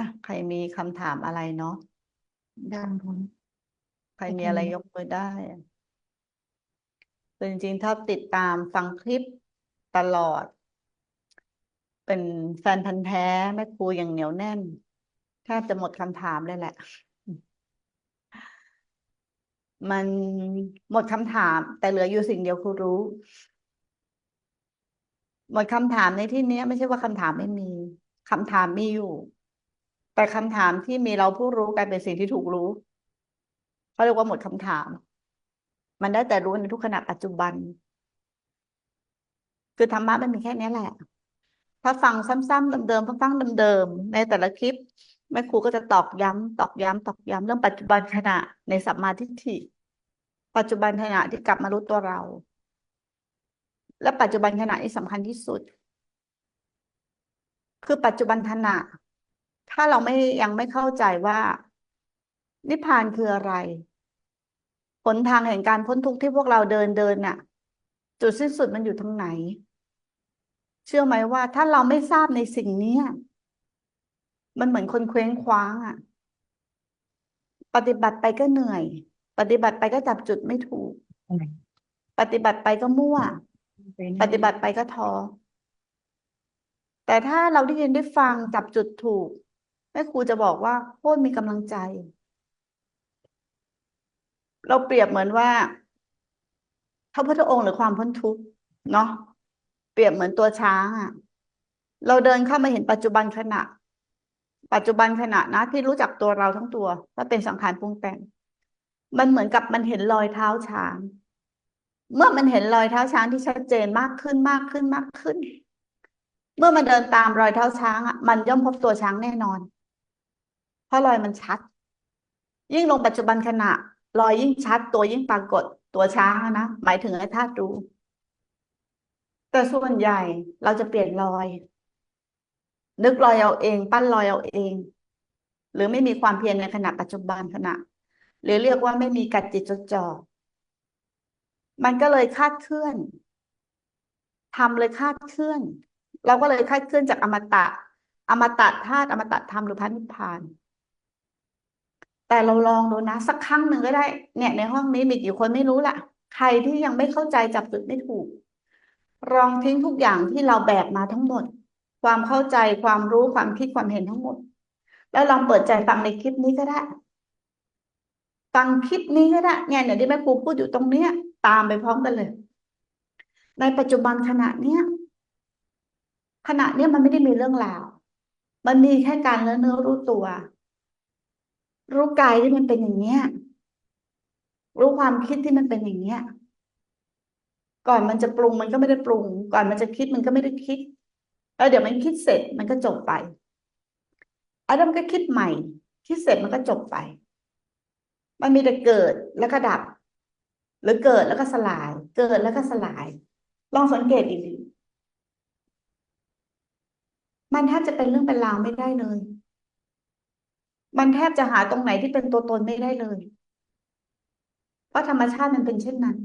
อะใครมีคำถามอะไรเนาะด้านบนใครจะมีเป็นอะไรยกมือได้คือจริงๆถ้าติดตามฟังคลิปตลอด เป็นแฟนพันธุ์แท้แม่ครูอย่างเหนียวแน่นแทบจะหมดคำถามเลยแหละ มันหมดคำถาม แต่เหลืออยู่สิ่งเดียวคือรู้ หมดคำถามในที่เนี้ยไม่ใช่ว่าคำถามไม่มีคำถามมีอยู่ แต่คำถามที่มีเราผู้รู้กลายเป็นสิ่งที่ถูกรู้เขาเรียกว่าหมดคำถาม มันได้แต่รู้ในทุกขณะปัจจุบัน คือธรรมะมันมีแค่นี้แหละ ถ้าฟังซ้ำๆเดิมๆฟังๆเดิมๆในแต่ละคลิปแม่ครูก็จะตอกย้ำตอกย้ำตอกย้ำเรื่องปัจจุบันขณะในสัมมาทิฏฐิปัจจุบันขณะที่กลับมารู้ตัวเรา และปัจจุบันขณะที่สำคัญที่สุด คือปัจจุบันขณะ ถ้าเราไม่ยังไม่เข้าใจว่า นิพพานคืออะไรหนทางแห่งการพ้นทุกข์ที่พวกเราเดินเดินน่ะ จุดสิ้นสุดมันอยู่ตรงไหน เชื่อไหมว่า ถ้าเราไม่ทราบในสิ่งนี้มันเหมือนคนเคว้งคว้างอะ ปฏิบัติไปก็เหนื่อย ปฏิบัติไปก็จับจุดไม่ถูก ปฏิบัติไปก็มั่ว ปฏิบัติไปก็ท้อแต่ถ้าเราได้ยินได้ฟังจับจุดถูก แม่ครูจะบอกว่าโคตรมีกำลังใจ เราเปรียบเหมือนว่าพระพุทธองค์หรือความพ้นทุกข์เนาะเปรียบเหมือนตัวช้างอะเราเดินเข้ามาเห็นปัจจุบันขณะ ปัจจุบันขณะนะที่รู้จักตัวเราทั้งตัวว่าเป็นสังขารปรุงแต่ง มันเหมือนกับมันเห็นรอยเท้าช้าง เมื่อมันเห็นรอยเท้าช้างที่ชัดเจนมากขึ้นมากขึ้นมากขึ้น เมื่อมันเดินตามรอยเท้าช้างอะมันย่อมพบตัวช้างแน่นอน เพราะรอยมันชัด ยิ่งลงปัจจุบันขณะ รอยยิ่งชัด ตัวยิ่งปรากฏตัวช้างนะหมายถึงไอ้ธาตุรู้แต่ส่วนใหญ่เราจะเปลี่ยนรอย นึกรอยเอาเอง ปั้นรอยเอาเอง หรือไม่มีความเพียรในขณะปัจจุบันขณะ หรือเรียกว่าไม่มีกัจจิตจดจ่อมันก็เลยคาดเคลื่อนทำเลยคาดเคลื่อน เราก็เลยคาดเคลื่อนจากอมตะ อมตะธาตุอมตะธรรมหรือพระนิพพาน แต่เราลองดูนะ สักครั้งหนึ่งก็ได้ เนี่ยในห้องนี้มีกี่คนไม่รู้ละใครที่ยังไม่เข้าใจจับจุดไม่ถูกลองทิ้งทุกอย่างที่เราแบกมาทั้งหมด ความเข้าใจความรู้ความคิดความเห็นทั้งหมด แล้วลองเปิดใจฟังในคลิปนี้ก็ได้ ฟังคลิปนี้ก็ได้เนี่ยเนี่ยวที่แม่ครูพูดอยู่ตรงเนี้ย ตามไปพร้อมกันเลย ในปัจจุบันขณะเนี้ยขณะเนี้ยมันไม่ได้มีเรื่องราว มันมีแค่การเนื้อเนื้อรู้ตัว รู้กายที่มันเป็นอย่างเนี้ย รู้ความคิดที่มันเป็นอย่างเนี้ย ก่อนมันจะปรุงมันก็ไม่ได้ปรุง ก่อนมันจะคิดมันก็ไม่ได้คิดแล้วเดี๋ยวมันคิดเสร็จมันก็จบไปแล้วมันก็คิดใหม่ คิดเสร็จมันก็จบไป มันมีแต่เกิดแล้วก็ดับ หรือเกิดแล้วก็สลาย เกิดแล้วก็สลาย ลองสังเกตอีกทีมันแทบจะเป็นเรื่องเป็นราวไม่ได้เลย มันแทบจะหาตรงไหนที่เป็นตัวตนไม่ได้เลย เพราะธรรมชาติมันเป็นเช่นนั้น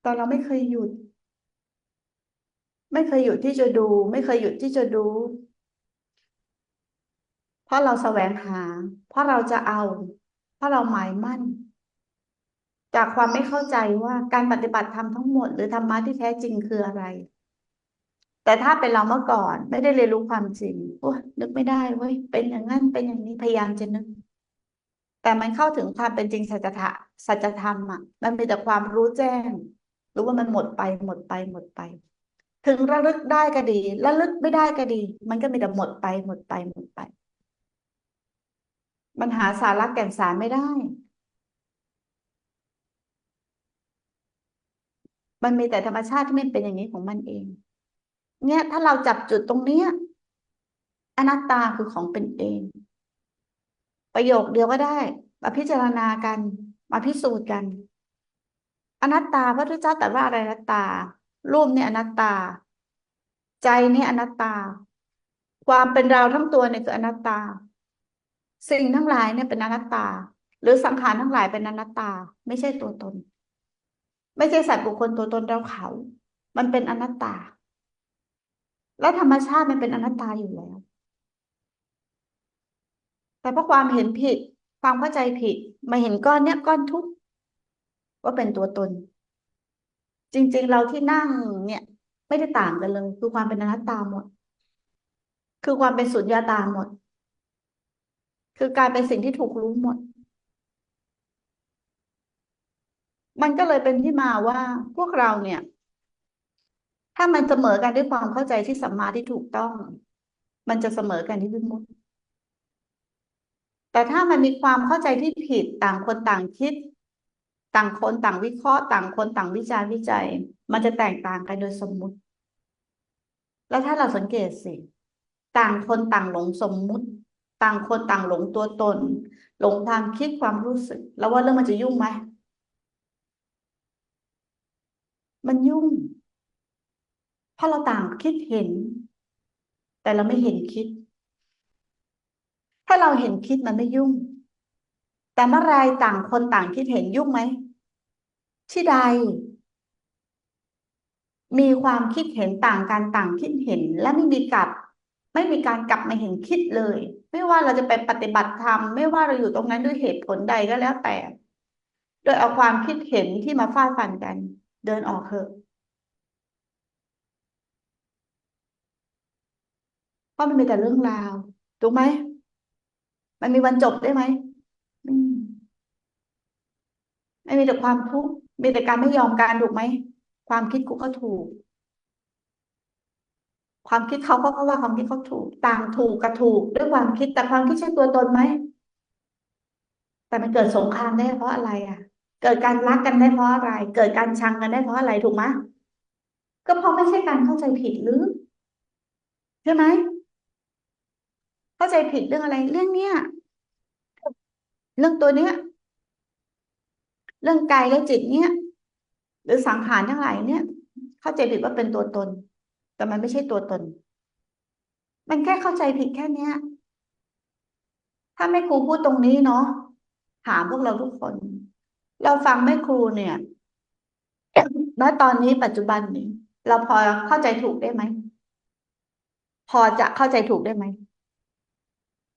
แต่เราไม่เคยหยุด ไม่เคยหยุดที่จะดู ไม่เคยหยุดที่จะดู เพราะเราแสวงหา เพราะเราจะเอา เพราะเราหมายมั่น จากความไม่เข้าใจว่าการปฏิบัติธรรมทั้งหมด หรือธรรมะที่แท้จริงคืออะไร แต่ถ้าเป็นเราเมื่อก่อนไม่ได้เรียนรู้ความจริงโอ้นึกไม่ได้เว้ยเป็นอย่างนั้นเป็นอย่างนี้พยายามจะนึก แต่มันเข้าถึงความเป็นจริงสัจธรรมสัจธรรมอะ มันมีแต่ความรู้แจ้ง รู้ว่ามันหมดไปหมดไปหมดไป ถึงระลึกได้ก็ดีระลึกไม่ได้ก็ดี มันก็มีแต่หมดไปหมดไปหมดไปมันหาสาระแก่นสารไม่ได้ มันมีแต่ธรรมชาติที่มันเป็นอย่างนี้ของมันเอง เนี่ยถ้าเราจับจุดตรงเนี้ยอนัตตาคือของเป็นเอง ประโยคเดียวก็ได้ มาพิจารณากัน มาพิสูจน์กัน อนัตตาพระพุทธเจ้าตรัสว่าอะไรอนัตตา รูปเนี่ยอนัตตา ใจเนี่ยอนัตตา ความเป็นเราทั้งตัวเนี่ยคืออนัตตา สิ่งทั้งหลายเนี่ยเป็นอนัตตา หรือสังขารทั้งหลายเป็นอนัตตา ไม่ใช่ตัวตน ไม่ใช่สัตว์บุคคลตัวตนเราเขา มันเป็นอนัตตา และธรรมชาติมันเป็นอนัตตาอยู่แล้ว แต่เพราะความเห็นผิด ความเข้าใจผิด มาเห็นก้อนเนี้ยก้อนทุกข์ว่าเป็นตัวตน จริง ๆ เราที่นั่งเนี่ย ไม่ได้ต่างกันเลย คือความเป็นอนัตตาหมด คือความเป็นสุญญาตาหมด คือการเป็นสิ่งที่ถูกรู้หมด มันก็เลยเป็นที่มาว่าพวกเราเนี่ย ถ้ามันเสมอกันด้วยความเข้าใจที่สัมมาที่ถูกต้อง มันจะเสมอกันที่วิมุตติแต่ถ้ามันมีความเข้าใจที่ผิดต่างคนต่างคิด ต่างคนต่างวิเคราะห์ ต่างคนต่างวิจารณ์วิจัย มันจะแตกต่างกันโดยสมมุติ แล้วถ้าเราสังเกตสิต่างคนต่างหลงสมมุติ ต่างคนต่างหลงตัวตน หลงความคิดความรู้สึก แล้วว่าเรื่องมันจะยุ่งไหมมันยุ่ง เพราะเราต่างคิดเห็น แต่เราไม่เห็นคิด ถ้าเราเห็นคิดมันไม่ยุ่ง แต่เมื่อไรต่างคนต่างคิดเห็นยุ่งไหม ที่ใด มีความคิดเห็นต่างกันต่างคิดเห็นและไม่มีกลับ ไม่มีการกลับมาเห็นคิดเลย ไม่ว่าเราจะไปปฏิบัติธรรมไม่ว่าเราอยู่ตรงนั้นด้วยเหตุผลใดก็แล้วแต่ โดยเอาความคิดเห็นที่มาฟาดฟันกัน เดินออกเถอะ เพราะมันมีแต่เรื่องราวถูกไหมมันมีวันจบได้ไหมไม่มีแต่ความทุกข์มีแต่การไม่ยอมการถูกไหมความคิดกูก็ถูก ความคิดเขาก็ว่าความคิดเขาถูก ต่างถูกกับถูกด้วยความคิดแต่ความคิดใช่ตัวตนไหมแต่มันเกิดสงครามได้เพราะอะไร อะ เกิดการรักกันได้เพราะอะไร เกิดการชังกันได้เพราะอะไรถูกไหมก็เพราะไม่ใช่การเข้าใจผิดหรือ ใช่ไหม ใจผิดเรื่องอะไร เรื่องเนี้ยเรื่องตัวเนี้ย เรื่องกายและจิตเนี้ยหรือสังขารทั้งหลายเนี่ย เข้าใจผิดว่าเป็นตัวตน แต่มันไม่ใช่ตัวตน มันแค่เข้าใจผิดแค่เนี้ย ถ้าแม่ครูพูดตรงนี้เนาะถามพวกเราทุกคน เราฟังแม่ครูเนี่ยณตอนนี้ปัจจุบันนี้ เราพอเข้าใจถูกได้ไหมพอจะเข้าใจถูกได้ไหม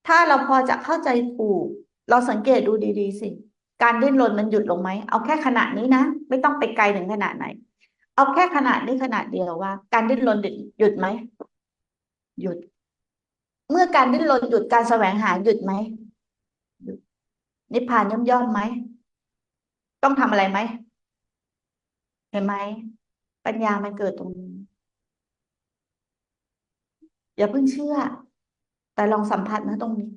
ถ้าเราพอจะเข้าใจถูก เราสังเกตดูดีๆสิ การดิ้นรนมันหยุดลงไหม เอาแค่ขณะนี้นะ ไม่ต้องไปไกลถึงขนาดไหน เอาแค่ขณะนี้ขณะเดียวว่า การดิ้นรนหยุดไหม หยุด เมื่อการดิ้นรนหยุดการแสวงหาหยุดไหมหยุดนิพพานย่อมย่อมไหม ต้องทำอะไรไหม เห็นไหม ปัญญามันเกิดตรงนี้ อย่าเพิ่งเชื่อ แต่ลองสัมผัสนะตรงนี้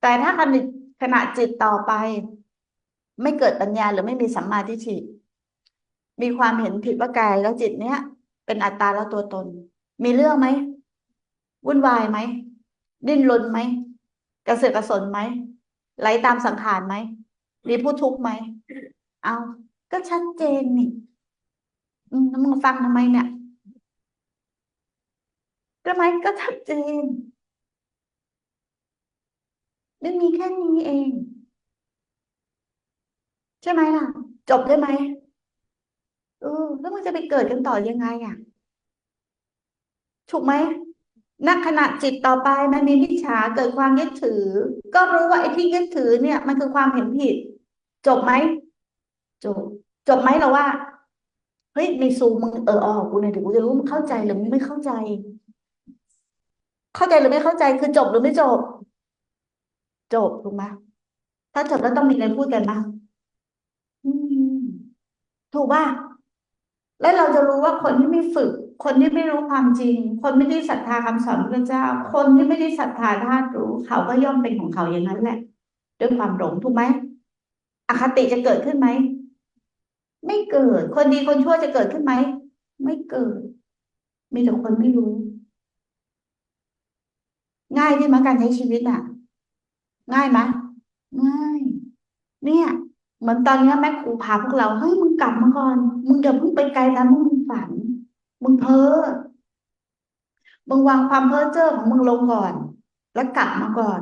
แต่ถ้าขณะขณะจิตต่อไป ไม่เกิดปัญญาหรือไม่มีสัมมาทิฏฐิมีความเห็นผิดว่ากายแล้วจิตเนี้ย เป็นอัตตาแล้วตัวตน มีเรื่องไหมวุ่นวายไหมดิ้นรนไหมกระเสือกกระสนไหมไหลตามสังขารไหมมีผู้ทุกข์ไหมเอาก็ชัดเจนนี่อืมแล้วมึงฟังทำไมเนี่ยทำไมก็ชัดเจน มันมีแค่นี้เอง ใช่ไหมล่ะ จบได้ไหมเออแล้วมันจะไปเกิดกันต่อยังไงอะ ถูกไหมณขณะจิตต่อไปมันมีมิจฉาเกิดความยึดถือ ก็รู้ว่าไอ้ที่ยึดถือเนี่ย มันคือความเห็นผิด จบไหมจบ จบไหมเราว่าเฮ้ยในซูมมึงเออออกูเนี่ยเดี๋ยวกูจะรู้มึงเข้าใจหรือมึงไม่เข้าใจ เข้าใจหรือไม่เข้าใจคือจบหรือไม่จบ จบถูกไหมถ้าจบแล้วต้องมีอะไรพูดกันนะอืมถูกป่ะแล้วเราจะรู้ว่าคนที่ไม่ฝึก คนที่ไม่รู้ความจริง คนไม่ได้ศรัทธาคำสอนพระเจ้า คนที่ไม่ได้ศรัทธาธาตุรู้ เขาก็ย่อมเป็นของเขาอย่างนั้นแหละ ด้วยความหลงถูกไหมอคติจะเกิดขึ้นไหมไม่เกิด คนดีคนชั่วจะเกิดขึ้นไหมไม่เกิด มีแต่คนไม่รู้ ง่ายที่มั้ยการใช้ชีวิตอะ ง่ายไหมง่าย เนี่ย เหมือนตอนนี้แม่ครูพาพวกเราเฮ้ยมึงกลับมาก่อนมึงอย่าเพิ่งไปไกลนะมึงฝันมึงเพ้อมึงวางความเพ้อเจ้อของมึงลงก่อน แล้วกลับมาก่อน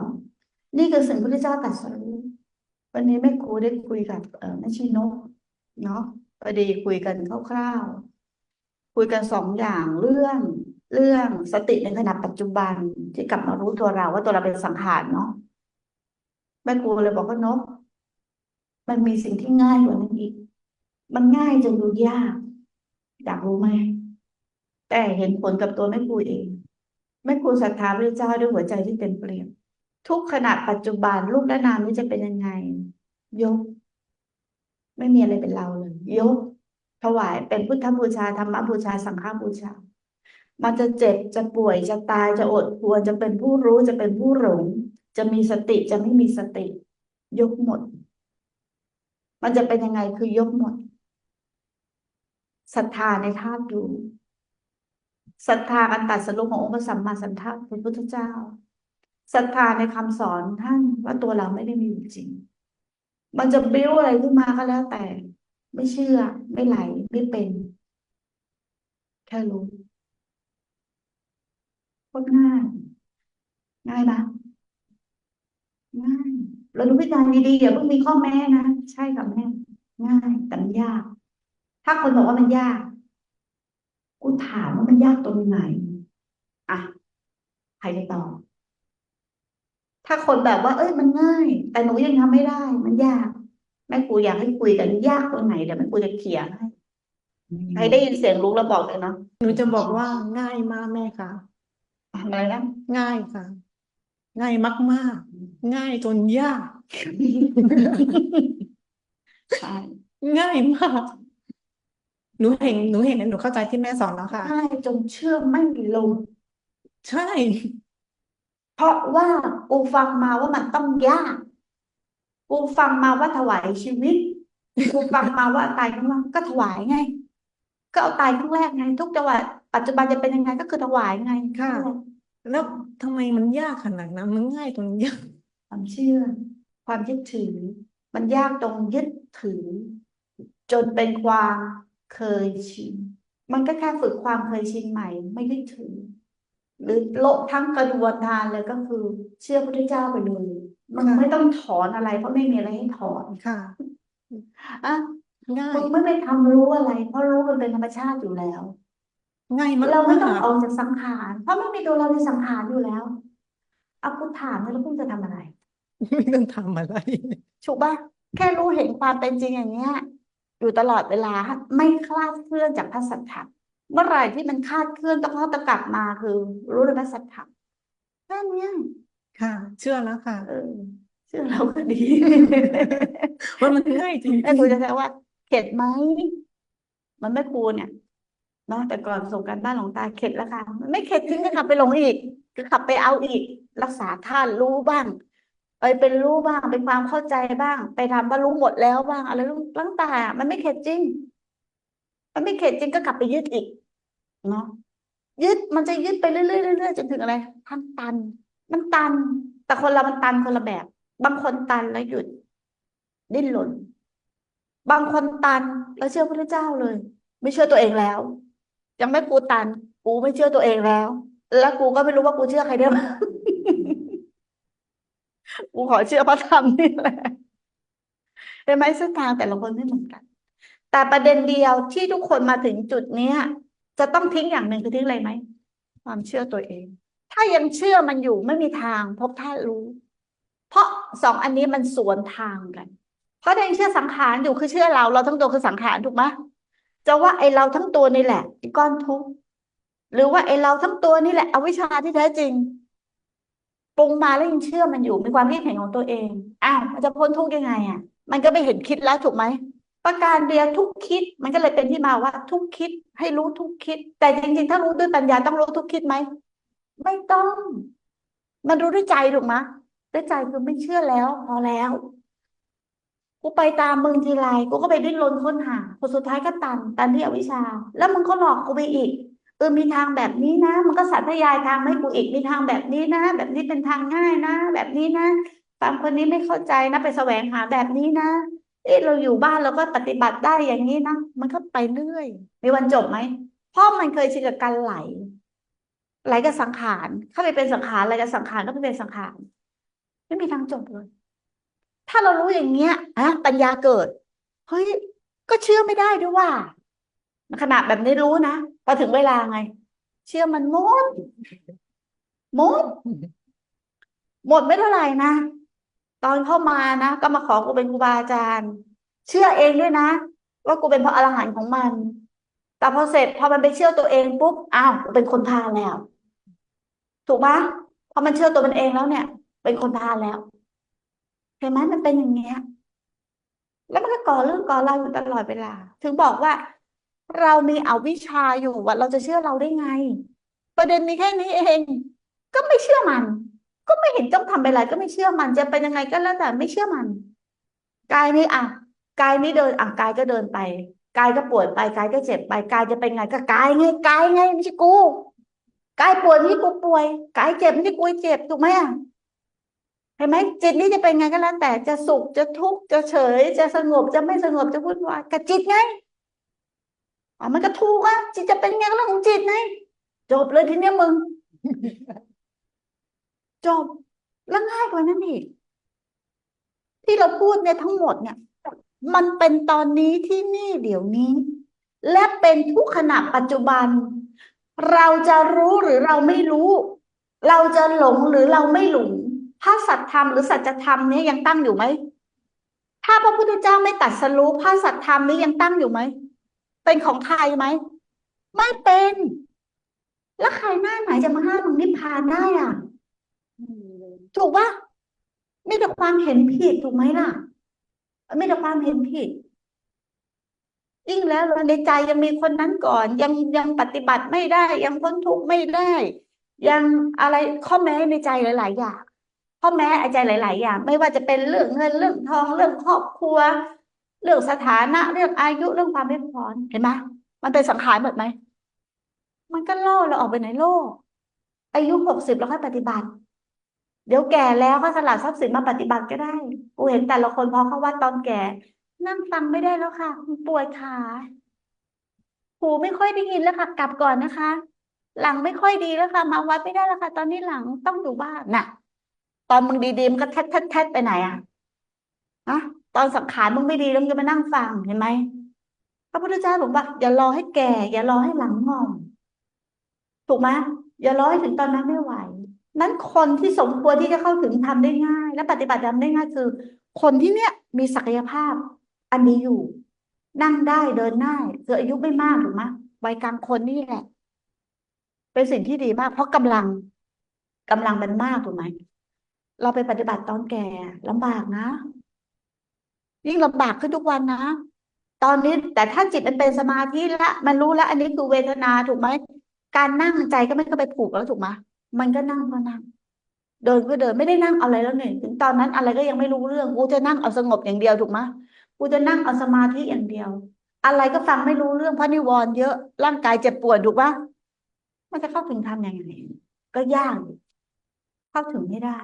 นี่คือสิ่งที่พระเจ้าตรัสรู้วันนี้แม่ครูได้คุยกับเอแม่ชีนกเนาะพอดีคุยกันคร่าวๆคุยกันสองอย่างเรื่องเรื่องสติในขณะปัจจุบันที่กลับมารู้ตัวเราว่าตัวเราเป็นสังขารเนาะ แม่ครูเลยบอกว่านกมันมีสิ่งที่ง่ายกว่านั้นอีก มันง่ายจนดูยากอยากรู้ไหมแต่เห็นผลกับตัวแม่ครูเองแม่ครูศรัทธาพระเจ้าด้วยหัวใจที่เต็มเปี่ยมทุกขณะปัจจุบันรูปและนามนี้จะเป็นยังไง ยก ไม่มีอะไรเป็นเราเลย ยก ถวายเป็นพุทธบูชาธรรมบูชาสังฆบูชา มันจะเจ็บจะป่วยจะตายจะอดควรจะเป็นผู้รู้จะเป็นผู้หลง จะมีสติจะไม่มีสติ ยกหมด มันจะเป็นยังไงคือยกหมดศรัทธาในธาตุรู้ศรัทธาการตัดสรุปขององค์พระสัมมาสัมพุทธพุทธเจ้าศรัทธาในคำสอนท่านว่าตัวเราไม่ได้มีอยู่จริง มันจะบิ้วอะไรขึ้นมาก็แล้วแต่ ไม่เชื่อ ไม่ไหลไม่เป็นแค่รู้โคตรง่ายง่ายปะ ง่ายเราดูพิจารณาดีๆอย่าเพิ่งมีข้อแม้นะใช่ค่ะแม่ง่ายแต่มันยาก ถ้าคนบอกว่ามันยากกูถามว่ามันยากตรงไหนอะใครจะตอบถ้าคนแบบว่า เอ้ยมันง่าย แต่หนูยังทำไม่ได้ มันยากแม่ครูอยากให้คุยกันยากตรงไหนเดี๋ยวแม่ครูจะเขียนให้ใครได้ยินเสียงลุกแล้วบอกเลยเนาะหนูจะบอกว่าง่ายมากแม่ค่ะอะไรนะง่ายค่ะ ง่ายมากๆ ง่ายจนยาก ใช่ง่ายมาก หนูเห็นหนูเห็นหนูเข้าใจที่แม่สอนแล้วค่ะ ง่ายจนเชื่อไม่ลง ใช่ เพราะว่ากูฟังมาว่ามันต้องยากกูฟังมาว่าถวายชีวิตกูฟังมาว่าตายข้างล่างก็ถวายไง ก็เอาตายครั้งแรกไง ทุกจังหวะปัจจุบันจะเป็นยังไงก็คือถวายไงค่ะ แล้วทำไมมันยากขนาดนั้นมันง่ายจนยาก ความเชื่อ ความยึดถือ มันยากตรงยึดถือ จนเป็นความเคยชิน มันก็แค่ฝึกความเคยชินใหม่ ไม่ยึดถือ หรือโละทั้งกระบวนการเลยก็คือ เชื่อพระพุทธเจ้าไปเลยมันค่ะไม่ต้องถอนอะไร เพราะไม่มีอะไรให้ถอนค่ะอะง่ายมึงไม่ไปทำรู้อะไร เพราะรู้มันเป็นธรรมชาติอยู่แล้วง่ายมากเราไม่ต้องมากออกจากสังขาร เพราะไม่มีตัวเราในสังขารอยู่แล้วเอากูถามเลยแล้วคุณจะทำอะไร ไม่ต้องทำอะไรถูกป่ะแค่รู้เห็นความเป็นจริงอย่างเงี้ย อยู่ตลอดเวลาไม่คลาดเคลื่อนจากพระสัทธรรมเมื่อไหร่ที่มันคลาดเคลื่อนต้องเข้าตะกลับมาคือ รู้ในพระสัทธรรมแค่เนี้ยค่ะ เชื่อแล้วค่ะเออเชื่อเราก็ดีว่ามันง่ายจริงแม่ครูจะใช้ว่าเข็ดไหมมันแม่ครูเนี่ยเนาะแต่ก่อนส่งการบ้านหลวงตาเข็ดแล้วค่ะมันไม่เข็ดถึงจะขับไปหลงอีกก็ขับไปเอาอีก รักษาท่านรู้บ้าง เอยเป็นรู้บ้างเป็นความเข้าใจบ้าง ไปทำว่ารู้หมดแล้วบ้างอะไรตั้งแต่มันไม่เข็ดจริง มันไม่เข็ดจริงก็กลับไปยึดอีกเนาะยึดมันจะยึดไปเรื่อยๆเรื่อยๆจนถึงอะไรทางตัน มันตัน แต่คนเรามันตันคนละแบบ บางคนตันแล้วหยุด ดิ้นรนบางคนตันแล้วเชื่อพระเจ้าเลย ไม่เชื่อตัวเองแล้วยังไม่กูตัน กูไม่เชื่อตัวเองแล้ว แล้วกูก็ไม่รู้ว่ากูเชื่อใครได้บ้าง กูขอเชื่อพระธรรมนี่แหละเห็นไหมเส้นทางแต่ละคนไม่เหมือนกัน แต่ประเด็นเดียวที่ทุกคนมาถึงจุดเนี้ย จะต้องทิ้งอย่างหนึ่งคือทิ้งอะไรไหมความเชื่อตัวเอง ถ้ายังเชื่อมันอยู่ไม่มีทางพบท่านรู้ เพราะสองอันนี้มันสวนทางกัน เพราะถ้ายังเชื่อสังขารอยู่คือเชื่อเรา เราทั้งตัวคือสังขารถูกไหมจะว่าไอเราทั้งตัวนี่แหละก้อนทุกข์หรือว่าไอเราทั้งตัวนี่แหละอวิชชาที่แท้จริง ปรุงมาแล้วยังเชื่อมันอยู่มีความคิดเห็นของตัวเองอ้าวมันจะพ้นทุกข์ยังไงอะ มันก็ไม่เห็นคิดแล้วถูกไหมประการเดียวทุกคิด มันก็เลยเป็นที่มาว่า ทุกคิดให้รู้ทุกคิด แต่จริงๆ ถ้ารู้ด้วยปัญญาต้องรู้ทุกคิดไหมไม่ต้อง มันรู้ด้วยใจถูกไหมด้วยใจคือไม่เชื่อแล้ว พอแล้วกูไปตามมึงทีไรกูก็ไปดิ้นรนค้นหาผลสุดท้ายก็ตัน ตันที่อวิชชา แล้วมึงก็หลอกกูไปอีก ออมีทางแบบนี้นะ มันก็สาธยายทางให้กูอีกมีทางแบบนี้นะ แบบนี้เป็นทางง่ายนะ แบบนี้นะฟังคนนี้ไม่เข้าใจนะ ไปแสวงหาแบบนี้นะ เอ๊ะเราอยู่บ้านเราก็ปฏิบัติได้อย่างนี้นะมันก็ไปเรื่อย มีวันจบไหมเพราะมันเคยชินกับการไหล ไหลกับสังขารเข้าไปเป็นสังขารไหลกับสังขารก็ไปเป็นสังขารไม่มีทางจบเลย ถ้าเรารู้อย่างเงี้ยอะปัญญาเกิด เฮ้ย ก็เชื่อไม่ได้ด้วยว่า ขนาดแบบนี้รู้นะพอถึงเวลาไง เชื่อมันหมดหมดหมดไม่เท่าไหร่นะ ตอนเข้ามานะก็มาขอกูเป็นครูบาอาจารย์ เชื่อเองด้วยนะ ว่ากูเป็นพระอรหันต์ของมัน แต่พอเสร็จพอมันไปเชื่อตัวเองปุ๊บอ้าวกูเป็นคนพาแล้ว ถูกปะพอมันเชื่อตัวมันเองแล้วเนี่ย เป็นคนพาแล้วเห็นไหมมันเป็นอย่างเงี้ยแล้วมันก็ก่อเรื่องก่อราวอยู่ตลอดเวลา ถึงบอกว่า เรามีอวิชชาอยู่ว่าเราจะเชื่อเราได้ไง ประเด็นมีแค่นี้เอง ก็ไม่เชื่อมัน ก็ไม่เห็นต้องทำอะไรก็ไม่เชื่อมัน จะเป็นยังไงก็แล้วแต่ไม่เชื่อมันกายนี้อะกายนี้เดินอะกายก็เดินไปกายก็ปวยไปกายก็เจ็บไปกายจะเป็นไงก็กายไงกายไงไม่ใช่กูกายป่วยไม่ใช่กูป่วยกายเจ็บไม่ใช่กูเจ็บถูกไหมอะเห็นไหมจิตนี้จะเป็นไงก็แล้วแต่จะสุขจะทุกข์จะเฉย จะสงบจะไม่สงบจะวุ่นวายกับจิตไง อ๋อมันก็ถูกอะจิตจะเป็นไงก็เรื่องของจิตไงจบเลยทีเนี้ยมึง จบแล้วง่ายกว่านั้นอีกที่เราพูดเนี่ยทั้งหมดเนี่ย มันเป็นตอนนี้ที่นี่เดี๋ยวนี้ และเป็นทุกขณะปัจจุบัน เราจะรู้หรือเราไม่รู้ เราจะหลงหรือเราไม่หลงถ้าสัจธรรมหรือสัจธรรมเนี้ยังตั้งอยู่ไหมถ้าพระพุทธเจ้าไม่ตัดสรู้พระสัจธรรมนี้ยังตั้งอยู่ไหม เป็นของใครไหม ไม่เป็น แล้วใครหน้าไหนจะมาห้ามมึงนิพพานได้อะถูกปะมีแต่ความเห็นผิดถูกไหมล่ะมีแต่ความเห็นผิดยิ่งแล้วในใจยังมีคนนั้นก่อน ยังยังปฏิบัติไม่ได้ ยังพ้นทุกข์ไม่ได้ ยังอะไรข้อแม้ในใจหลาย ๆ อย่างข้อแม้ใจหลาย ๆ อย่าง ไม่ว่าจะเป็นเรื่องเงินเรื่องทองเรื่องครอบครัว เรื่องสถานะ เรื่องอายุเรื่องความไม่พร้อมเห็นไหมมันเป็นสังขารหมดไหมมันก็ล่อเราออกไปในโลก อายุหกสิบแล้วค่อยปฏิบัติ เดี๋ยวแก่แล้วก็สละทรัพย์สินมาปฏิบัติก็ได้กูเห็นแต่ละคนพอเข้าวัดตอนแก่ นั่งฟังไม่ได้แล้วค่ะปวดขาหูไม่ค่อยได้ยินแล้วค่ะ กลับก่อนนะคะ หลังไม่ค่อยดีแล้วค่ะ มาวัดไม่ได้แล้วค่ะ ตอนนี้หลังต้องอยู่บ้านน่ะ ตอนมึงดีๆมันก็แทดแทดแทดไปไหนอะ อะตอนสังขารมึงไม่ดีแล้วมึงจะมานั่งฟังเห็นไหมพระพุทธเจ้าบอกว่าอย่ารอให้แก่ อย่ารอให้หลังงอมถูกไหมอย่ารอให้ถึงตอนนั้นไม่ไหว นั้นคนที่สมควรที่จะเข้าถึงทำได้ง่าย และปฏิบัติทำได้ง่ายคือ คนที่เนี้ยมีศักยภาพ อันนี้อยู่ นั่งได้เดินได้คืออายุไม่มากถูกไหมวัยกลางคนนี่แหละ เป็นสิ่งที่ดีมาก เพราะกำลังกำลังมันมากถูกไหมเราไปปฏิบัติตอนแก่ลำบากนะ ยิ่งลำบากขึ้นทุกวันนะ ตอนนี้แต่ถ้าจิตมันเป็นสมาธิละมันรู้แล้ว อันนี้คือเวทนาถูกไหมการนั่งใจก็ไม่เข้าไปผูกแล้วถูกไหมมันก็นั่งก็นั่งเดินก็เดินไม่ได้นั่งเอาอะไรแล้วเนี่ยถึงตอนนั้นอะไรก็ยังไม่รู้เรื่องกูจะนั่งเอาสงบอย่างเดียวถูกไหมกูจะนั่งเอาสมาธิอย่างเดียว อะไรก็ฟังไม่รู้เรื่องเพราะนิวรณ์เยอะร่างกายเจ็บปวดถูกปะมันจะเข้าถึงทำยังไงก็ยากเข้าถึงไม่ได้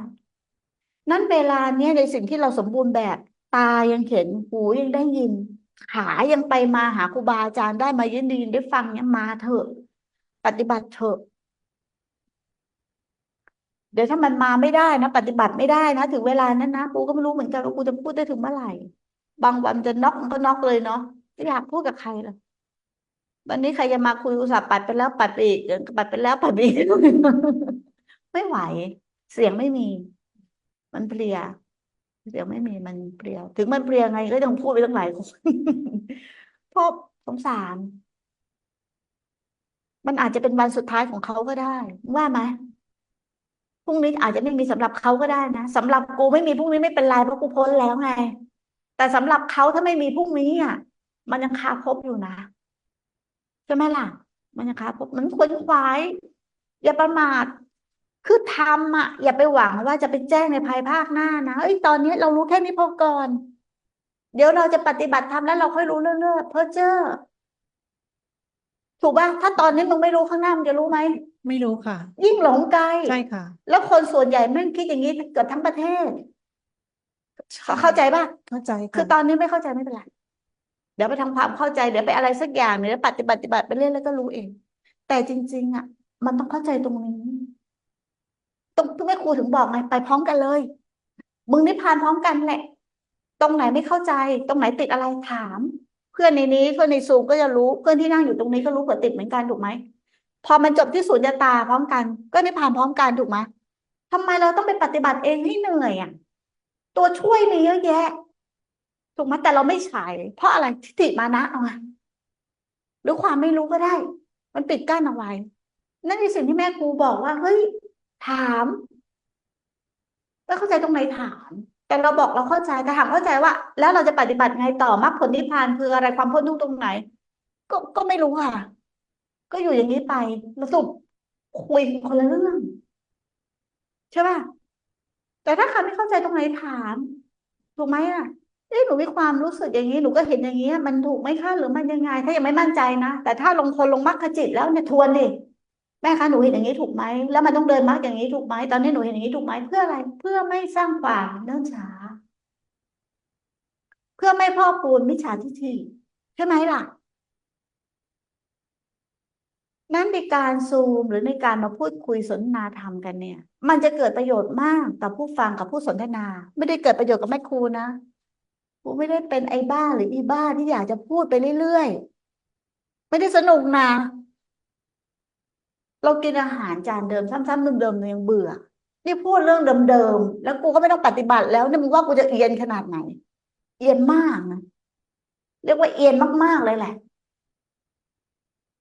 นั้นเวลาเนี้ยในสิ่งที่เราสมบูรณ์แบบ ตายังเห็นหูยังได้ยินขายังไปมาหาครูบาอาจารย์ได้มายินดีได้ฟังเนี่ยมาเถอะ ปฏิบัติเถอะ เดี๋ยวถ้ามันมาไม่ได้นะ ปฏิบัติไม่ได้นะถึงเวลานั้นนะกูก็ไม่รู้เหมือนกันว่ากูจะพูดได้ถึงเมื่อไหร่ บางวันจะน็อกก็น็อกเลยเนาะไม่อยากพูดกับใครเลยวันนี้ใครจะมาคุยอุตส่าห์ปัดไปแล้วปัดไปอีกปัดไปแล้วปัดไปอีกไม่ไหว เสียงไม่มี มันเพลีย เสียงไม่มีมันเพลียว ถึงมันเพลียวไงก็ต้องพูดไปตั้งหลายคนเพราะสงสาร มันอาจจะเป็นวันสุดท้ายของเขาก็ได้ ว่าไหมพรุ่งนี้อาจจะไม่มีสำหรับเขาก็ได้นะสำหรับกูไม่มีพรุ่งนี้ไม่เป็นไรเพราะกูพ้นแล้วไง แต่สำหรับเขาถ้าไม่มีพรุ่งนี้อะ มันยังคาภพอยู่นะใช่ไหมล่ะ มันยังคาภพมันควรขวายอย่าประมาท คือทำอะอย่าไปหวังว่าจะไปแจ้งในภายภาคหน้านะเอ้ยตอนนี้เรารู้แค่นี้พอก่อน เดี๋ยวเราจะปฏิบัติธรรมแล้วเราค่อยรู้เรื่อยๆเพอเจอถูกป่ะถ้าตอนนี้มึงไม่รู้ข้างหน้ามึงจะรู้ไหมไม่รู้ค่ะ ยิ่งหลงไกลใช่ค่ะ แล้วคนส่วนใหญ่แม่งคิดอย่างนี้เกือบทั้งประเทศเข้าเข้าใจป่ะเข้าใจคือค่ะตอนนี้ไม่เข้าใจไม่เป็นไรเดี๋ยวไปทำความเข้าใจเดี๋ยวไปอะไรสักอย่างเดี๋ยวปฏิบัติปฏิบัติไปเรื่อยแล้วก็รู้เอง แต่จริง ๆ อะ มันต้องเข้าใจตรงนี้ ตรงแม่ครูถึงบอกไงไปพร้อมกันเลย มึงนิพพานพร้อมกันแหละ ตรงไหนไม่เข้าใจ ตรงไหนติดอะไรถาม เพื่อนในนี้เพื่อนในซูมก็จะรู้เพื่อนที่นั่งอยู่ตรงนี้ก็รู้เผื่อติดเหมือนกันถูกไหมพอมันจบที่ศูนย์ตาพร้อมกัน ก็นิพพานพร้อมกันถูกไหมทำไมเราต้องไปปฏิบัติเองให้เหนื่อยอะ ตัวช่วยมีเยอะแยะ ถูกไหมแต่เราไม่ใช้เพราะอะไรทิฏฐิมานะเอาไงหรือความไม่รู้ก็ได้ มันปิดกั้นเอาไว้ นั่นคือสิ่งที่แม่ครูบอกว่าเฮ้ย ถามไม่เข้าใจตรงไหนถาม แต่เราบอกเราเข้าใจแต่ถามเข้าใจว่า แล้วเราจะปฏิบัติไงต่อมรรคผลนิพพานคืออะไรความพ้นทุกข์ตรงไหน ก็ก็ไม่รู้ค่ะ ก็อยู่อย่างนี้ไปแล้วสรุปคุยคนละเรื่อง ใช่ป่ะแต่ถ้าใครไม่เข้าใจตรงไหนถาม ถูกไหมอะเอ้หนูมีความรู้สึกอย่างนี้หนูก็เห็นอย่างนี้มันถูกไหมคะหรือมันยังไง ถ้ายังไม่มั่นใจนะแต่ถ้าลงคนลงมรรคจิตแล้วเนี่ยทวนดิ แม่คะหนูเห็นอย่างนี้ถูกไหมแล้วมันต้องเดินมรรคอย่างนี้ถูกไหมตอนนี้หนูเห็นอย่างนี้ถูกไหมเพื่ออะไร เพื่อไม่สร้างความเนื่องช้า เพื่อไม่พอกพูนมิจฉาทิฏฐิใช่ไหมล่ะนั้นในการซูมหรือในการมาพูดคุยสนทนาธรรมกันเนี่ย มันจะเกิดประโยชน์มากต่อผู้ฟังกับผู้สนทนา ไม่ได้เกิดประโยชน์กับแม่ครูนะครูไม่ได้เป็นไอ้บ้าหรืออีบ้าที่อยากจะพูดไปเรื่อยๆไม่ได้สนุกนะ เรากินอาหารจานเดิมซ้ำๆเดิมๆเรายังเบื่อ นี่พูดเรื่องเดิมๆแล้วกูก็ไม่ต้องปฏิบัติแล้วเนี่ยมึงว่ากูจะเอียนขนาดไหน เอียนมากนะเรียกว่าเอียนมากๆเลยแหละ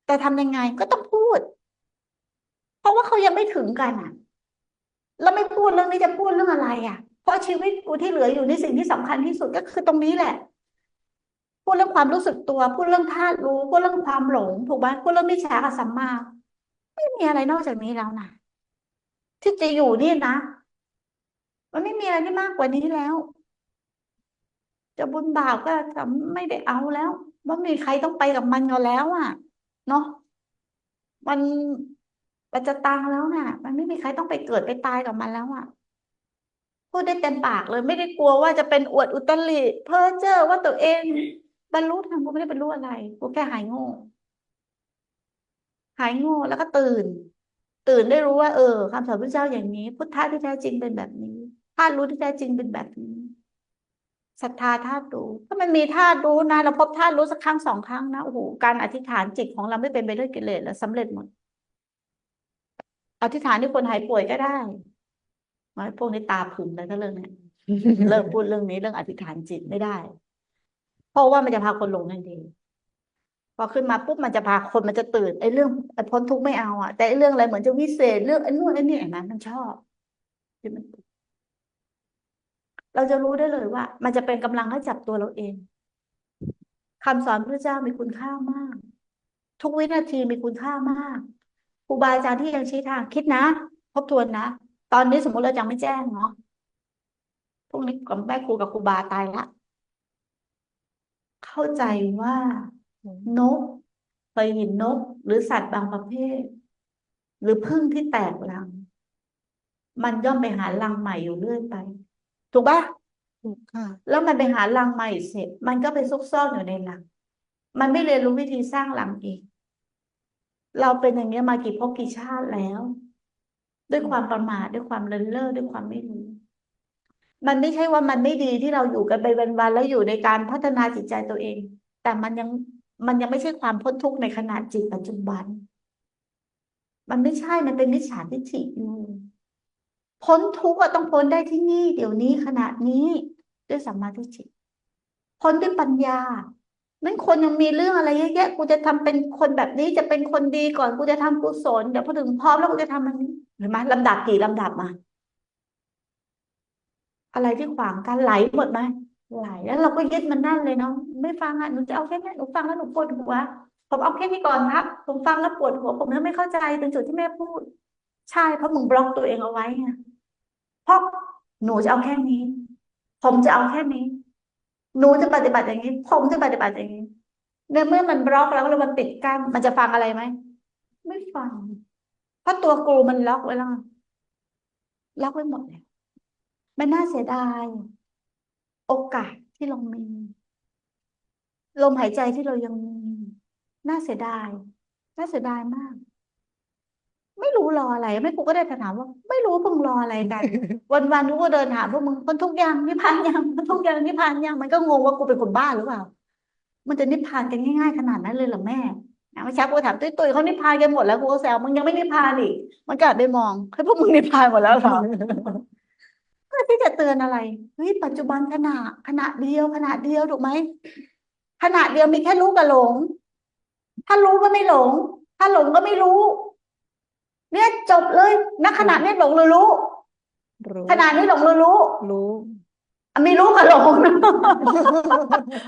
แต่ทำยังไงก็ต้องพูด เพราะว่าเขายังไม่ถึงกันอะแล้วไม่พูดเรื่องนี้จะพูดเรื่องอะไรอะ เพราะชีวิตกูที่เหลืออยู่ในสิ่งที่สำคัญที่สุดก็คือตรงนี้แหละพูดเรื่องความรู้สึกตัว พูดเรื่องธาตุรู้พูดเรื่องความหลง ถูกไหมพูดเรื่องมิจฉากับสัมมา ไม่มีอะไรนอกจากนี้แล้วนะที่จะอยู่นี่นะ มันไม่มีอะไรที่มากกว่านี้แล้ว จะบุญบาปก็จะไม่ได้เอาแล้วว่ามีใครต้องไปกับมันก็แล้วอะ เนาะมันปัจจตังแล้วน่ะ มันไม่มีใครต้องไปเกิดไปตายกับมันแล้วอะพูดได้เต็มปากเลยไม่ได้กลัวว่าจะเป็นอวดอุตริเพ้อเจ้อว่าตัวเอง บรรลุธรรมกูไม่ได้บรรลุอะไรกูแค่หายโง่ หายโง่แล้วก็ตื่น ตื่นได้รู้ว่า เออคำสอนพระเจ้าอย่างนี้ พุทธะที่แท้จริงเป็นแบบนี้ธาตุรู้ที่แท้จริงเป็นแบบนี้ศรัทธาธาตุรู้ถ้ามันมีธาตุรู้นะเราพบธาตุรู้สักครั้งสองครั้งนะโอ้โหการอธิษฐานจิตของเราไม่เป็นไปด้วยกิเลสแล้วสำเร็จหมดอธิษฐานที่คนหายป่วยก็ได้ไอ้พวกนี้ตาผึ่งเลยถ้าเรื่องนี้เลิกพูดเรื่องนี้เรื่องอธิษฐานจิตไม่ได้ เพราะว่ามันจะพาคนลงนั่นเอง พอขึ้นมาปุ๊บมันจะพาคนมันจะตื่นไอ้เรื่องไอ้พ้นทุกข์ไม่เอาอะแต่ไอ้เรื่องอะไรเหมือนจะวิเศษเรื่องไอ้นู่นไอ้นี่เห็นไหมมันชอบที่มันเราจะรู้ได้เลยว่า มันจะเป็นกำลังให้จับตัวเราเองคำสอนพระเจ้ามีคุณค่ามาก ทุกวินาทีมีคุณค่ามากครูบาอาจารย์ที่ยังชี้ทางคิดนะทบทวนนะตอนนี้สมมติเรายังไม่แจ้งเนาะพวกนี้กับแม่ครูกับครูบาตายละเข้าใจว่า นกเคยเห็นนก หรือสัตว์บางประเภท หรือผึ้งที่แตกรัง มันย่อมไปหารังใหม่อยู่เรื่อยไป ถูกปะถูกค่ะ แล้วมันไปหารังใหม่เสร็จ มันก็ไปซุกซ่อนอยู่ในรัง มันไม่เรียนรู้วิธีสร้างรังอีกเราเป็นอย่างเงี้ยมากี่ภพกี่ชาติแล้ว ด้วยความประมาทด้วยความเลินเล่อด้วยความไม่รู้มันไม่ใช่ว่ามันไม่ดีที่เราอยู่กันไปวันๆแล้วอยู่ในการพัฒนาจิตใจตัวเอง แต่มันยัง มันยังไม่ใช่ความพ้นทุกข์ในขณะจิตปัจจุบัน มันไม่ใช่ มันเป็นมิจฉาทิฏฐิอยู่พ้นทุกข์อะต้องพ้นได้ที่นี่ เดี๋ยวนี้ขณะนี้ด้วยสัมมาทิฏฐิพ้นด้วยปัญญานั้นคนยังมีเรื่องอะไรเยอะแยะกูจะทำเป็นคนแบบนี้จะเป็นคนดีก่อนกูจะทำกุศลเดี๋ยวพอถึงพร้อมแล้วกูจะทำมันนี้เห็นไหมลำดับกี่ลำดับมา อะไรที่ขวางกันไหลหมดไหม ไหลแล้วเราก็ยึดมันนั่นเลยเนาะไม่ฟังอะหนูจะเอาแค่นี้หนูฟังแล้วหนูปวดหัวผมเอาแค่นี้ก่อนครับ ผมฟังแล้วปวดหัวผมยังไม่เข้าใจถึงจุดที่แม่พูด ใช่เพราะมึงบล็อกตัวเองเอาไว้ไงเพราะหนูจะเอาแค่นี้ ผมจะเอาแค่นี้ หนูจะปฏิบัติอย่างนี้ ผมจะปฏิบัติอย่างนี้ในเมื่อมันบล็อกแล้วแล้วมันปิดกั้นมันจะฟังอะไรไหมไม่ฟัง เพราะตัวกูมันล็อกไว้แล้วล็อกไว้หมดเลยมันน่าเสียดาย โอกาสที่เรามี ลมหายใจที่เรายังมี น่าเสียดาย น่าเสียดายมาก ไม่รู้รออะไรแม่ครูก็ได้แต่ถามว่า ไม่รู้พวกมึงรออะไรกัน วันวันๆกูก็เดินถามพวกมึงมันทุกอย่างนิพพานยังมันทุกอย่างนิพพานยังมันก็งงว่ากูเป็นคนบ้าหรือเปล่า มันจะนิพพานกันง่าย ๆ ขนาดนั้นเลยเหรอแม่นะเมื่อเช้ากูถามตุ้ยๆเขานิพพานกันหมดแล้วกูก็แซวมึงยังไม่นิพพานอีก มันก็หันไปมองเฮ้ยพวกมึงนิพพานหมดแล้วเหรอก็พื่อ ที่จะเตือนอะไรเฮ้ยปัจจุบันขณะขณะเดียวขณะเดียวถูกไหมขณะเดียวมีแค่รู้กับหลง ถ้ารู้ก็ไม่หลง ถ้าหลงก็ไม่รู้ เนี่ยจบเลยณขณะนี้หลงหรือรู้รู้ขณะนี้หลงหรือรู้ รู้อะมีรู้กับหลง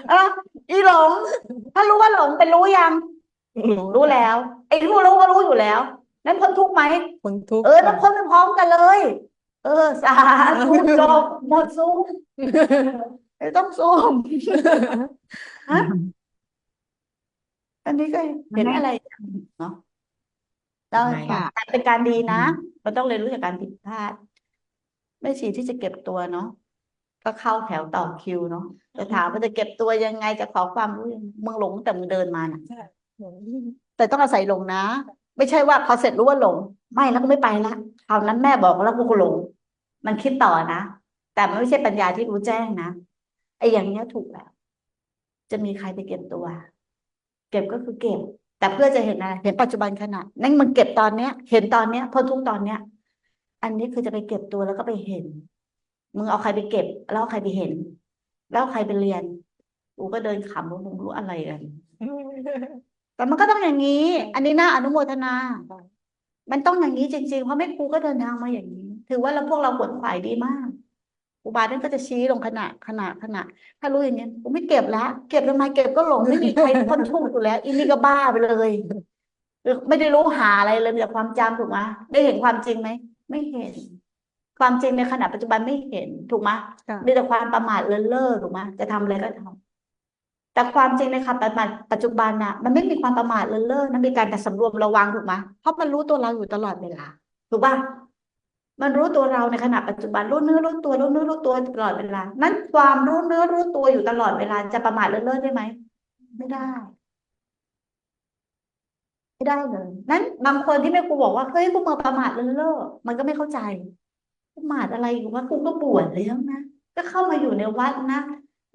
เอออีหลง ถ้ารู้ว่าหลงเป็นรู้ยังรู้รู้แล้วไอ้รู้รู้ก็รู้อยู่แล้ว นั้นพ้นทุกข์ไหมคนทุกข์เออต้องพ้นไปพร้อมกันเลย เออ สาธุจบหมดซูมไม่ต้องซูมฮะอันนี้ก็เห็นอะไรเนาะแล้วค่ะการเป็นการดีนะเราต้องเรียนรู้จากการผิดพลาดไม่ชีที่จะเก็บตัวเนาะก็เข้าแถวต่อคิวเนาะจะถามว่าจะเก็บตัวยังไงจะขอความรู้ยังไงมึงหลงแต่มึงเดินมาน่ะแต่ต้องอาศัยหลงนะ ไม่ใช่ว่าพอเสร็จรู้ว่าหลง ไม่แล้วก็ไม่ไปละคราวนั้นแม่บอกแล้วกูหลง มันคิดต่อนะ แต่มันไม่ใช่ปัญญาที่รู้แจ้งนะไอ้อย่างเนี้ยถูกแล้ว จะมีใครไปเก็บตัว เก็บก็คือเก็บ แต่เพื่อจะเห็นอะไรเห็นปัจจุบันขณะนั่นมันเก็บตอนเนี้ย เห็นตอนเนี้ยพ้นทุกข์ตอนเนี้ย อันนี้คือจะไปเก็บตัวแล้วก็ไปเห็นมึงเอาใครไปเก็บ แล้วใครไปเห็น แล้วใครไปเรียนกูก็เดินขำว่ามึงรู้อะไรกัน แต่มันก็ต้องอย่างนี้ อันนี้น่าอนุโมทนาค่ะมันต้องอย่างนี้จริง ๆ เพราะแม่ครูก็เดินทางมาอย่างนี้ ถือว่าเราพวกเราขวนขวายดีมากครูบาท่านก็จะชี้ลงขณะขณะขณะ ถ้ารู้อย่างนี้กูไม่เก็บแล้วเก็บทำไมเก็บก็หลงไม่มีใครพ้นทุกข์อยู่แล้วอีนี่ก็บ้าไปเลยหรือไม่ได้รู้หาอะไรเลยมีแต่ความจำถูกไหมได้เห็นความจริงไหมไม่เห็น ความจริงในขณะปัจจุบันไม่เห็นถูกไหมค่ะมีแต่ความประมาทเลินเล่อถูกไหมจะทำอะไรก็ทำ แต่ความจริงในขณะปัจจุบันปัจจุบันน่ะมันไม่มีความประมาทเลินเล่อนะมีการแต่สำรวมระวังถูกไหมเพราะมันรู้ตัวเราอยู่ตลอดเวลาถูกป่ะมันรู้ตัวเราในขณะปัจจุบันรู้เนื้อรู้ตัวรู้เนื้อรู้ตัวตลอดเวลา นั้นความรู้เนื้อรู้ตัวอยู่ตลอดเวลาจะประมาทเลินเล่อได้ไหมไม่ได้ไม่ได้เลยนั้นบางคนที่แม่ครูบอกว่าเฮ้ยพวกมึงประมาทเลินเล่อมันก็ไม่เข้าใจประมาทอะไรอยู่ว่ากูก็บวชแล้วนะก็เข้ามาอยู่ในวัดนะ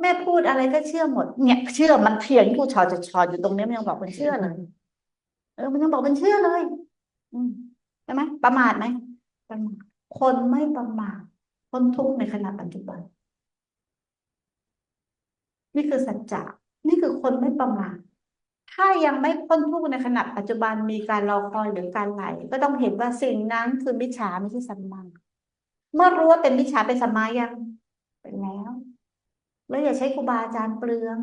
แม่พูดอะไรก็เชื่อหมด เนี่ย เชื่อมันเถียงกูชอจะชออยู่ตรงเนี้ยมันยังบอกมันเชื่อเลยเออมันยังบอกมันเชื่อเลย อืมใช่ไหมประมาทไหมประมาทคนไม่ประมาทพ้นทุกข์ในขณะปัจจุบัน นี่คือสัจจะนี่คือคนไม่ประมาทถ้ายังไม่พ้นทุกข์ในขณะปัจจุบันมีการรอคอยหรือการไหล ก็ต้องเห็นว่าสิ่งนั้นคือมิจฉาไม่ใช่สัมมาเมื่อรู้ว่าเป็นมิจฉาเป็นสัมมายังเป็นแล้ว แล้วอย่าใช้ครูบาอาจารย์เปลือง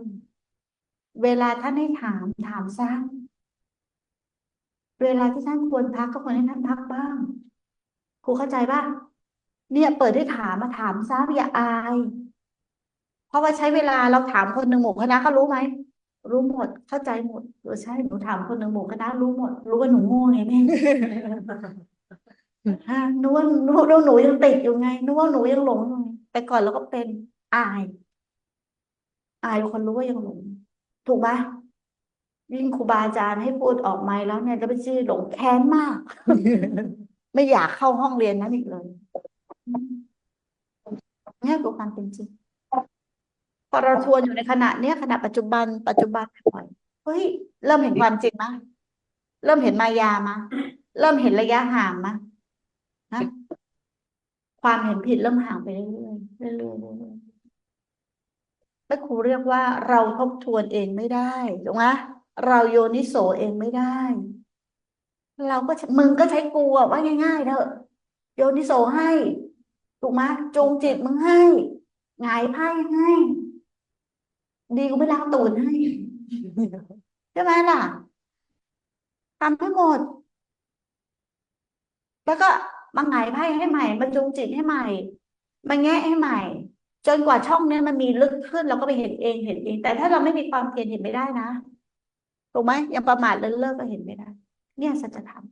เวลาท่านให้ถามถามซะเวลาที่ท่านควรพักก็ควรให้ท่านพักบ้าง ครูเข้าใจป่ะเนี่ยเปิดให้ถามมาถามซะอย่าอาย เพราะว่าใช้เวลาเราถามคนหนึ่งหมู่คณะเขารู้ไหมรู้หมดเข้าใจหมดเออใช่หนูถามคนหนึ่งหมู่คณะรู้หมด รู้ว่าหนูโง่ไงแม่ฮะนึกว่านึกว่าหนูยังติดอยู่ไงนึกว่าหนูยังหลงอยู่ไงแต่ก่อนเราก็เป็นอาย อายคนรู้ว่ายังหลง ถูกปะยิ่งครูบาอาจารย์ให้พูดออกไมค์แล้วเนี่ยจะเป็นชื่อหลงแค้นมาก ไม่อยากเข้าห้องเรียนนั้นอีกเลยเนี่ยคือความเป็นจริงพอเราทวนอยู่ในขณะเนี้ยขณะปัจจุบัน ปัจจุบันบ่อยเฮ้ยเริ่มเห็นความจริงมะเริ่มเห็นมายามะเริ่มเห็นระยะห่างมะนะความเห็นผิดเริ่มห่างไปเรื่อยๆเรื่อยๆ แม่ครูเรียกว่าเราทบทวนเองไม่ได้ถูกไหมเราโยนิโสเองไม่ได้ เราก็มึงก็ใช้กูอะว่าง่ายๆเถอะ โยนิโสให้ถูกไหมจงจิตมึงให้หงายไพ่ให้ ดีกูไม่ล้างตูดให้ใช่ไหมล่ะทำให้หมด แล้วก็มาหงายไพ่ให้ใหม่มาจงจิตให้ใหม่มาแงะให้ใหม่ จนกว่าช่องนี้มันมีลึกขึ้นเราก็ไปเห็นเองเห็นเอง แต่ถ้าเราไม่มีความเพียรเห็นไม่ได้นะถูกไหมยังประมาทเลินเล่อก็เห็นไม่ได้ เนี่ยสัจธรรม